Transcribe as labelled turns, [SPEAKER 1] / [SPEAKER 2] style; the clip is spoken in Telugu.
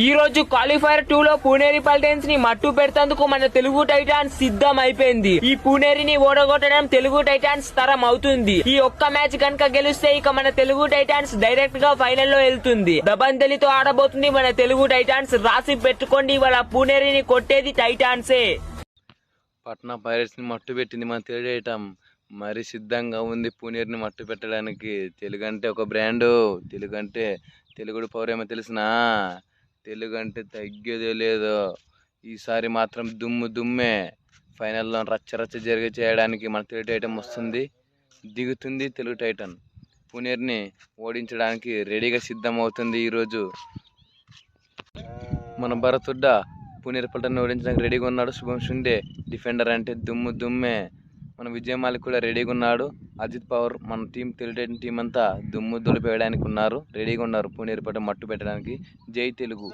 [SPEAKER 1] ఈ రోజు క్వాలిఫైర్ టూ లో పూణేరి పల్టెన్స్ని మట్టు పెడతందుకు మన తెలుగు టైటాన్స్ సిద్ధం అయిపోయింది. ఈ పూణేరిని ఓడగొట్టడం తెలుగు టైటాన్స్ తరం అవుతుంది. ఈ ఒక్క మ్యాచ్ కనుక గెలిస్తే ఇక మన తెలుగు టైటాన్స్ డైరెక్ట్గా ఫైనల్లో వెళ్తుంది. దబందలితో ఆడబోతుంది మన తెలుగు టైటాన్స్. రాసి పెట్టుకోండి ఇవాళ పూణేరిని కొట్టేది టైటాన్సే.
[SPEAKER 2] పట్నా పైరట్స్ని మట్టు పెట్టింది మన తెలియటం మరి సిద్ధంగా ఉంది పూణేరిని మట్టు పెట్టడానికి. తెలుగు అంటే ఒక బ్రాండు. తెలుగు అంటే తెలుగుడు పౌరేమో తెలిసినా. తెలుగు అంటే తగ్గేదే లేదు. ఈసారి మాత్రం దుమ్ము దుమ్మే ఫైనల్లో రచ్చ రచ్చ జరిగి చేయడానికి మన తెలుగు టైటన్ వస్తుంది. దిగుతుంది తెలుగు టైటన్. పునేర్ని ఓడించడానికి రెడీగా సిద్ధం అవుతుంది ఈరోజు. మన భరతుడ్డ పునేరు పల్టన్ ఓడించడానికి రెడీగా ఉన్నాడు. శుభం షుండే డిఫెండర్ అంటే దుమ్ము దుమ్మే మన విజయ్ మాలిక్ కూడా రెడీగా ఉన్నాడు. అజిత్ పవర్ మన టీం తెలుగు టీం అంతా దుమ్ము దులిపేయడానికి ఉన్నారు. రెడీగా ఉన్నారు. పునేరు మట్టు పెట్టడానికి. జై తెలుగు.